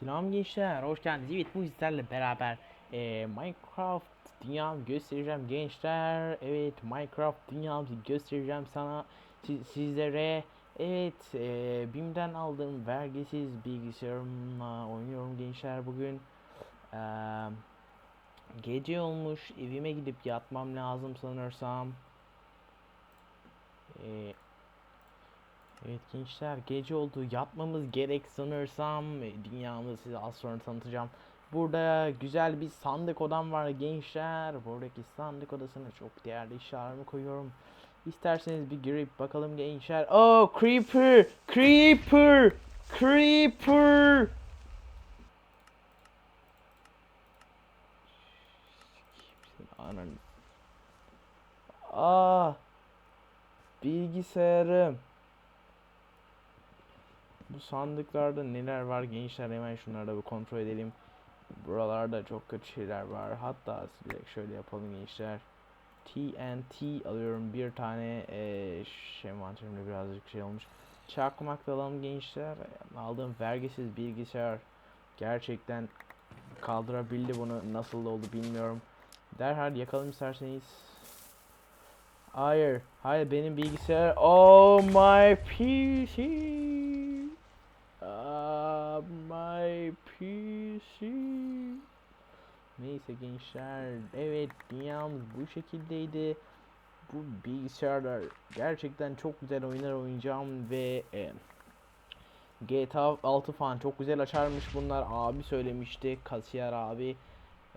Selam gençler, hoş geldiniz. Evet bu sizlerle beraber e, Minecraft dünyamı göstereceğim gençler. Evet Minecraft dünyamı göstereceğim sana si- sizlere. Evet e, BİM'den aldığım vergisiz bilgisayarımla oynuyorum gençler bugün. E, gece olmuş, evime gidip yatmam lazım sanırsam. E, Evet gençler gece oldu yatmamız gerek sanırsam E, dünyamı size az sonra tanıtacağım. Burada güzel bir sandık odam var gençler. Buradaki sandık odasına çok değerli eşyalarımı koyuyorum. İsterseniz bir girip bakalım gençler. Oh creeper! Creeper! Creeper! Ananı. Aa! Bilgisayarım. Bu sandıklarda neler var gençler hemen şunları bir kontrol edelim. Buralarda çok kötü şeyler var. Hatta direkt şöyle yapalım gençler. TNT alıyorum bir tane eee şey envanterimde birazcık şey olmuş. Çakmak da alalım gençler. Aldığım vergisiz bilgisayar gerçekten kaldırabildi bunu nasıl oldu bilmiyorum. Derhal yakalım isterseniz. Hayır, hayır benim bilgisayar. Oh my PC. Ah, my PC. Neyse gençler, evet dünyamız bu şekildeydi. Bu bilgisayarlar gerçekten çok güzel oyunlar oynayacağım ve e, GTA 6 falan çok güzel açarmış bunlar. Abi söylemişti, kasiyer abi.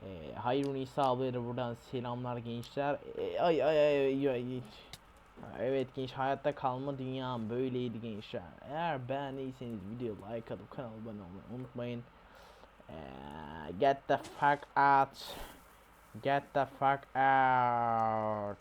E, Hayrun İsa de buradan selamlar gençler. E, ay ay ay ay ay. Evet genç hayatta kalma dünyam böyleydi gençler. Eğer beğendiyseniz video like atıp kanala abone olmayı unutmayın. Eee, get the fuck out. Get the fuck out.